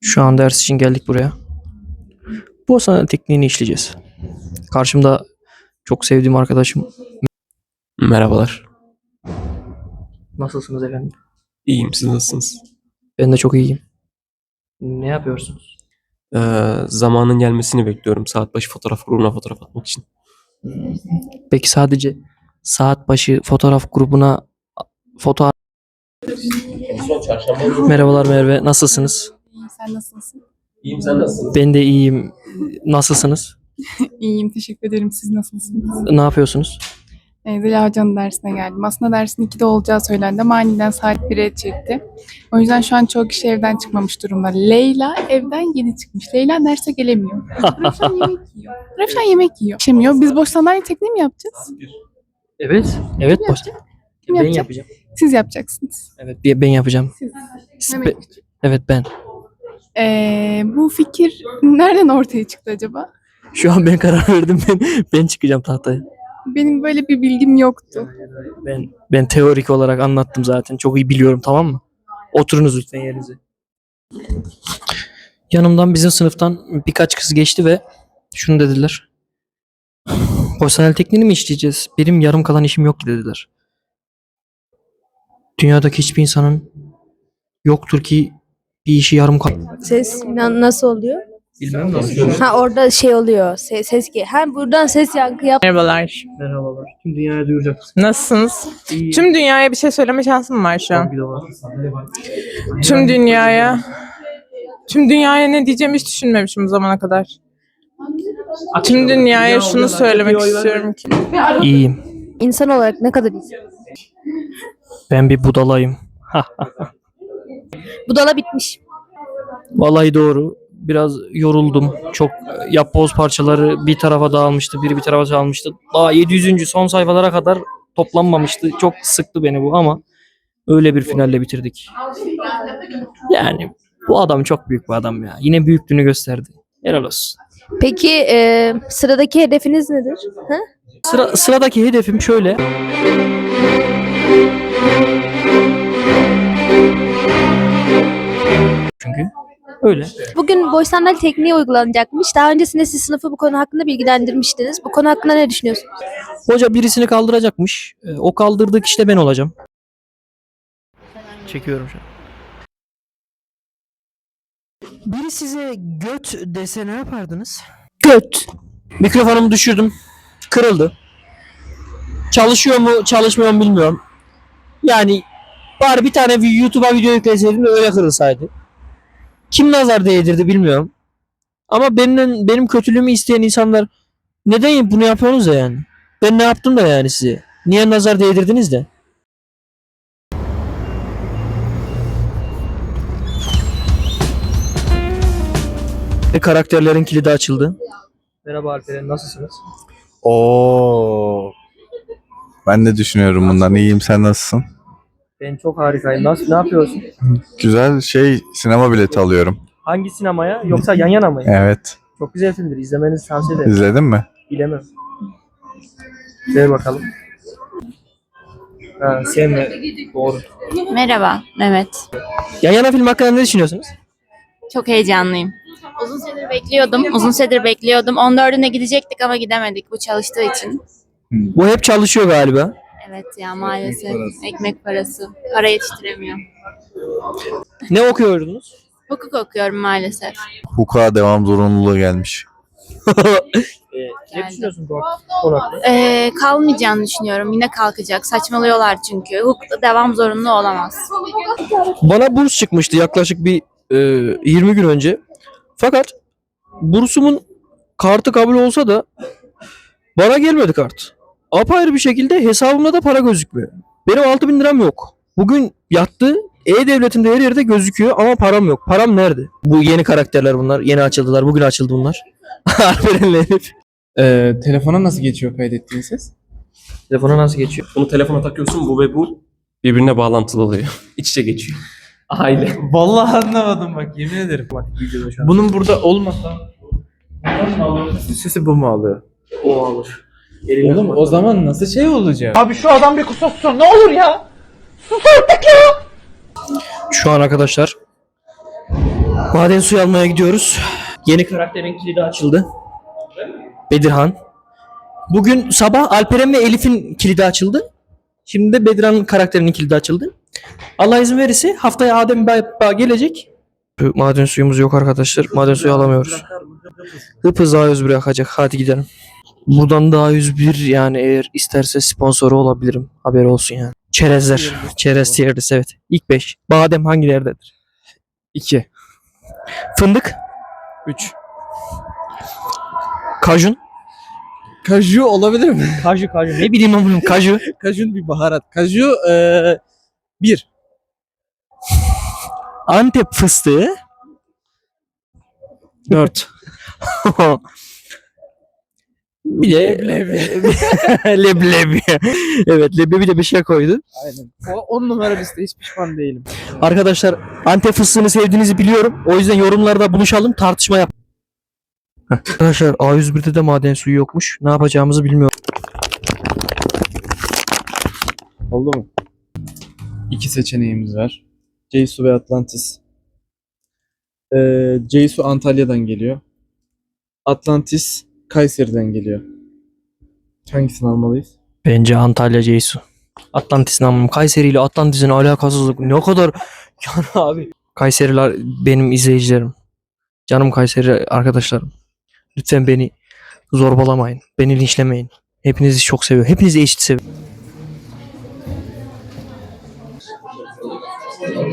Şu an ders için geldik buraya. Bu sanat tekniğini işleyeceğiz. Karşımda çok sevdiğim arkadaşım. Merhabalar. Nasılsınız efendim? İyiyim. Siz nasılsınız? Ben de çok iyiyim. Ne yapıyorsunuz? Ee, zamanın gelmesini bekliyorum. Saat başı fotoğraf grubuna fotoğraf atmak için. Peki sadece saat başı fotoğraf grubuna foto Merhabalar Merve. Nasılsınız? İyiyim, sen nasılsın? İyiyim. Sen nasılsın? Ben de iyiyim. Nasılsınız? İyiyim, teşekkür ederim. Siz nasılsınız? Ne yapıyorsunuz? Ee, Zeliha Hoca'nın dersine geldim. Aslında dersin 2'de olacağı söylendi ama aniden saat 1'e çekti. O yüzden şu an çoğu kişi evden çıkmamış durumda. Leyla evden yeni çıkmış. Leyla derse gelemiyor. Rafşan yemek yiyor. Rafşan yemek yiyor. Yemiyor. Biz boş sandalye tekniği mi yapacağız? Evet. Evet. Kim boş. yapacak? Kim Ben yapacak? yapacağım. Siz yapacaksınız. Evet ben yapacağım. Siz. Be- evet ben. Ee, bu fikir nereden ortaya çıktı acaba? Şu an ben karar verdim. Ben, ben çıkacağım tahtaya. Benim böyle bir bilgim yoktu. Ben ben teorik olarak anlattım zaten. Çok iyi biliyorum tamam mı? Oturunuz lütfen yerinize. Yanımdan bizim sınıftan birkaç kız geçti ve şunu dediler. Personel tekniğini mi işleyeceğiz? Benim yarım kalan işim yok ki dediler. Dünyadaki hiçbir insanın yoktur ki bir işi yarım kal. Ses na- nasıl oluyor? Bilmem nasıl. Ha orada şey oluyor. Ses, ses ki. Ha buradan ses yankı yap. Merhabalar. Merhabalar. Tüm dünyaya duyuracak mısın? Nasılsınız? İyi. Tüm dünyaya bir şey söyleme şansım var şu an. Tabii de var. Tüm dünyaya. Tüm dünyaya ne diyeceğimi hiç düşünmemişim bu zamana kadar. Tüm dünyaya şunu söylemek istiyorum ki. İyiyim. İnsan olarak ne kadar iyisin? Ben bir budalayım. Budala bitmiş. Vallahi doğru. Biraz yoruldum. Çok yapboz parçaları bir tarafa dağılmıştı, biri bir tarafa dağılmıştı. Daha 700. son sayfalara kadar toplanmamıştı. Çok sıktı beni bu ama öyle bir finalle bitirdik. Yani bu adam çok büyük bir adam ya. Yine büyüklüğünü gösterdi. Helal olsun. Peki e, sıradaki hedefiniz nedir? Ha? Sıra, sıradaki hedefim şöyle. Çünkü öyle. Bugün boş sandalye tekniği uygulanacakmış. Daha öncesinde siz sınıfı bu konu hakkında bilgilendirmiştiniz. Bu konu hakkında ne düşünüyorsunuz? Hoca birisini kaldıracakmış. Ee, O kaldırdığı kişi de ben olacağım. Çekiyorum şu an. Biri size göt dese ne yapardınız? Göt. Mikrofonumu düşürdüm. Kırıldı. Çalışıyor mu çalışmıyor mu bilmiyorum. Yani bari bir tane bir YouTube'a video yükleseydim de öyle kırılsaydı. Kim nazar değdirdi bilmiyorum. Ama benim benim kötülüğümü isteyen insanlar neden bunu yapıyorsunuz ya yani? Ben ne yaptım da yani size? Niye nazar değdirdiniz de? Ve karakterlerin kilidi açıldı. Merhaba Alperen nasılsınız? Oo. Ben de düşünüyorum bundan. İyiyim sen nasılsın? Ben çok harikayım. Nasıl ne yapıyorsun? Güzel şey sinema bileti alıyorum. Hangi sinemaya yoksa yan yana mı? Evet. Çok güzel filmdir. İzlemenizi tavsiye ederim. İzledin mi? Bilemem. Ver bakalım. Ha, sevme. Doğru. Merhaba Mehmet. Yan yana film hakkında ne düşünüyorsunuz? Çok heyecanlıyım. Uzun süredir bekliyordum. Uzun süredir bekliyordum. 14'üne gidecektik ama gidemedik bu çalıştığı için. Bu hep çalışıyor galiba. Evet ya maalesef ekmek parası. Para yetiştiremiyor. Ne okuyordunuz? Hukuk okuyorum maalesef. Hukuka devam zorunluluğu gelmiş. Ee, ne Geldi. düşünüyorsun bu? Ee, kalmayacağını düşünüyorum. Yine kalkacak. Saçmalıyorlar çünkü. Hukukta devam zorunlu olamaz. Bana burs çıkmıştı yaklaşık bir e, 20 gün önce. Fakat bursumun kartı kabul olsa da bana gelmedi kart. Apayrı bir şekilde hesabımda da para gözükmüyor. Benim 6000 liram yok. Bugün yattı. E-Devletim'de her yerde gözüküyor ama param yok. Param nerede? Bu yeni karakterler bunlar. Yeni açıldılar. Bugün açıldı bunlar. Alperen'le Elif. Ee, telefona nasıl geçiyor kaydettiğin ses? Telefona nasıl geçiyor? Bunu telefona takıyorsun bu ve bu birbirine bağlantılı oluyor. İç içe geçiyor. Aile. Vallahi anlamadım bak yemin ederim. Videoda şu an. Bunun burada olmasa sesi bu mu alıyor? O alır. Eline Oğlum o zaman nasıl şey olacak? Şu an arkadaşlar Maden suyu almaya gidiyoruz. Yeni karakterin kilidi açıldı. Bedirhan. Bugün sabah Alperen ve Elif'in kilidi açıldı. Şimdi de Bedirhan karakterinin kilidi açıldı. Allah izin verirse haftaya Adem Baba gelecek. Maden suyumuz yok arkadaşlar. Maden suyu alamıyoruz. Hıp hızlı A101 akacak. Hadi gidelim. Buradan da A101 yani eğer isterse sponsoru olabilirim. Haberi olsun yani. Çerezler. Çerez tierlist evet. İlk 5. Badem hangilerdedir? 2. Fındık. 3. Kajun. Kaju olabilir mi? Kaju kaju. Ne bileyim amınım kaju. Kajun bir baharat. Kaju eee bir. Antep fıstığı. 4. bir de leblebi. leblebi. evet leblebi de bir şey koydu. Aynen. O 10 numara liste hiç pişman değilim. Arkadaşlar Antep fıstığını sevdiğinizi biliyorum. O yüzden yorumlarda buluşalım tartışma yap. Arkadaşlar A101'de de maden suyu yokmuş. Ne yapacağımızı bilmiyorum. Oldu mu? İki seçeneğimiz var. Ceysu ve Atlantis. Ee, Ceysu Antalya'dan geliyor. Atlantis Kayseri'den geliyor. Hangisini almalıyız? Bence Antalya Ceysu. Atlantis'in amım. Kayseri ile Atlantis'in alakasızlık ne kadar yani abi. Kayseriler benim izleyicilerim. Canım Kayseri arkadaşlarım. Lütfen beni zorbalamayın. Beni linçlemeyin. Hepinizi çok seviyorum. Hepinizi eşit seviyorum.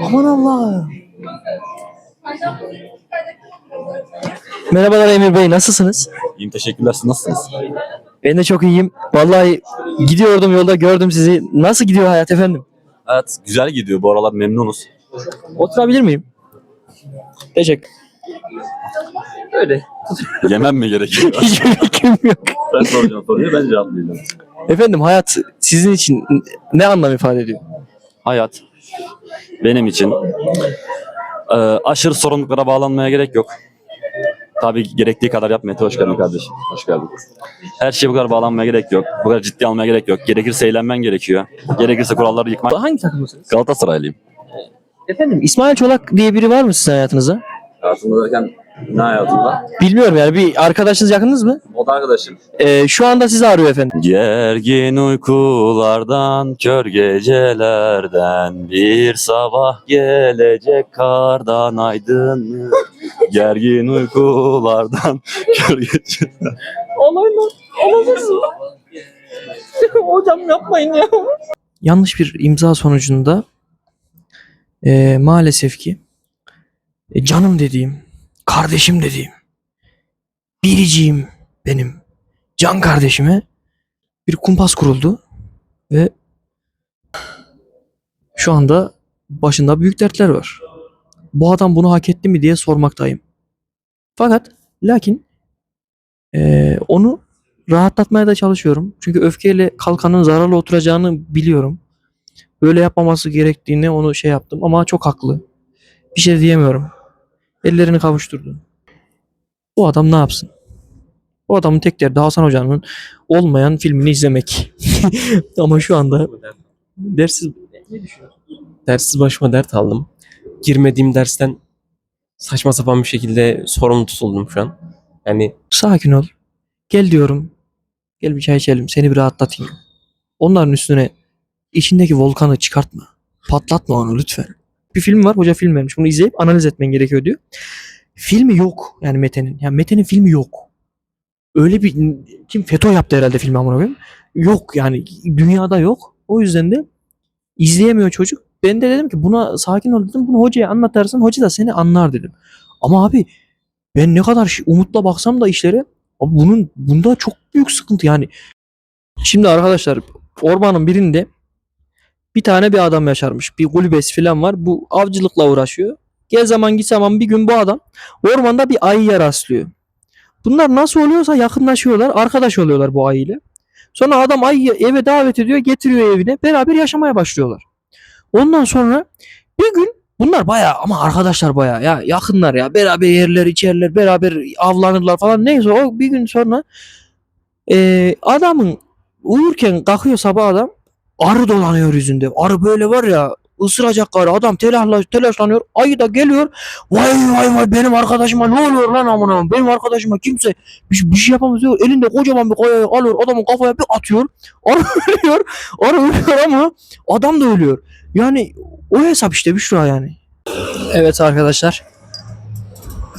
Aman Allah. Merhabalar Emir Bey nasılsınız? İyiyim teşekkürler. Siz nasılsınız? Ben de çok iyiyim. Vallahi gidiyordum yolda gördüm sizi. Nasıl gidiyor hayat efendim? Evet güzel gidiyor. Bu aralar memnunuz. Oturabilir miyim? Teşekkür. Öyle. Yemem mi gerekiyor? Hiçbir fikrim yok. Sen soracaksın soruyu ben cevaplayacağım. Efendim hayat sizin için ne anlam ifade ediyor? Hayat benim için e, aşırı sorumluluklara bağlanmaya gerek yok. Tabii gerektiği kadar yap Mete hoş geldin kardeşim. Hoş geldin. Her şeye bu kadar bağlanmaya gerek yok. Bu kadar ciddi almaya gerek yok. Gerekirse eğlenmen gerekiyor. Gerekirse kuralları yıkmak. Hangi takımlısınız? Galatasaraylıyım. Efendim İsmail Çolak diye biri var mı sizin hayatınızda? Hayatımda derken ne hayatımda? Bilmiyorum yani bir arkadaşınız yakınınız mı? O da arkadaşım. Ee, şu anda sizi arıyor efendim. Gergin uykulardan, kör gecelerden Bir sabah gelecek kardan aydınlık Gergin uykulardan, kör gecelerden Hocam yapmayın ya. Yanlış bir imza sonucunda eee, maalesef ki e, canım dediğim, kardeşim dediğim, biriciğim benim can kardeşime bir kumpas kuruldu ve şu anda başında büyük dertler var. Bu adam bunu hak etti mi diye sormaktayım. Fakat lakin eee, onu rahatlatmaya da çalışıyorum. Çünkü öfkeyle kalkanın zararlı oturacağını biliyorum. Böyle yapmaması gerektiğini onu şey yaptım ama çok haklı. Bir şey diyemiyorum. Ellerini kavuşturdu. Bu adam ne yapsın? Bu adamın tek derdi Hasan Hoca'nın olmayan filmini izlemek. ama şu anda dersiz Dersiz başıma dert aldım. Girmediğim dersten saçma sapan bir şekilde sorumlu tutuldum şu an. Yani sakin ol. Gel diyorum. Gel bir çay içelim. Seni bir rahatlatayım. Onların üstüne içindeki volkanı çıkartma. Patlatma onu lütfen. Bir film var. Hoca film vermiş. Bunu izleyip analiz etmen gerekiyor diyor. Filmi yok. Yani Mete'nin. Yani Mete'nin filmi yok. Öyle bir kim FETÖ yaptı herhalde filmi amına koyayım. Yok yani dünyada yok. O yüzden de izleyemiyor çocuk. Ben de dedim ki buna sakin ol dedim. Bunu hocaya anlatarsın. Hoca da seni anlar dedim. Ama abi ben ne kadar umutla baksam da işlere abi bunun bunda çok büyük sıkıntı yani. Şimdi arkadaşlar ormanın birinde bir tane bir adam yaşarmış. Bir kulübesi falan var. Bu avcılıkla uğraşıyor. Gel zaman git zaman bir gün bu adam ormanda bir ayıya rastlıyor. Bunlar nasıl oluyorsa yakınlaşıyorlar. Arkadaş oluyorlar bu ayıyla. Sonra adam ayıyı eve davet ediyor. Getiriyor evine. Beraber yaşamaya başlıyorlar. Ondan sonra bir gün bunlar baya ama arkadaşlar baya ya yakınlar ya. Beraber yerler içerler. Beraber avlanırlar falan. Neyse o bir gün sonra eee, adamın uyurken kalkıyor sabah adam arı dolanıyor yüzünde. Arı böyle var ya ısıracak gari. Adam telaş, telaşlanıyor. Ayı da geliyor. Vay vay vay benim arkadaşıma ne oluyor lan amına? Benim arkadaşıma kimse bir, bir şey yapamaz diyor. Elinde kocaman bir kayayı alıyor. Adamın kafaya bir atıyor. Arı ölüyor. Arı ölüyor ama adam da ölüyor. Yani o hesap işte Büşra yani. Evet arkadaşlar.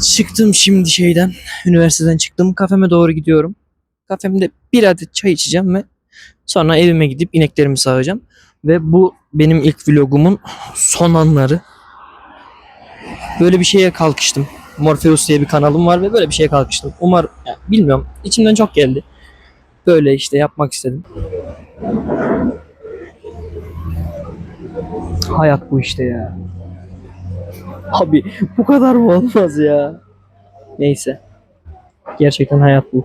Çıktım şimdi şeyden. Üniversiteden çıktım. Kafeme doğru gidiyorum. Kafemde bir adet çay içeceğim ve sonra evime gidip ineklerimi sağacağım. Ve bu benim ilk vlogumun son anları. Böyle bir şeye kalkıştım. Morpheus diye bir kanalım var ve böyle bir şeye kalkıştım. Umar, ya bilmiyorum. içimden çok geldi. Böyle işte yapmak istedim. Hayat bu işte ya. Abi bu kadar mı olmaz ya? Neyse. Gerçekten hayat bu.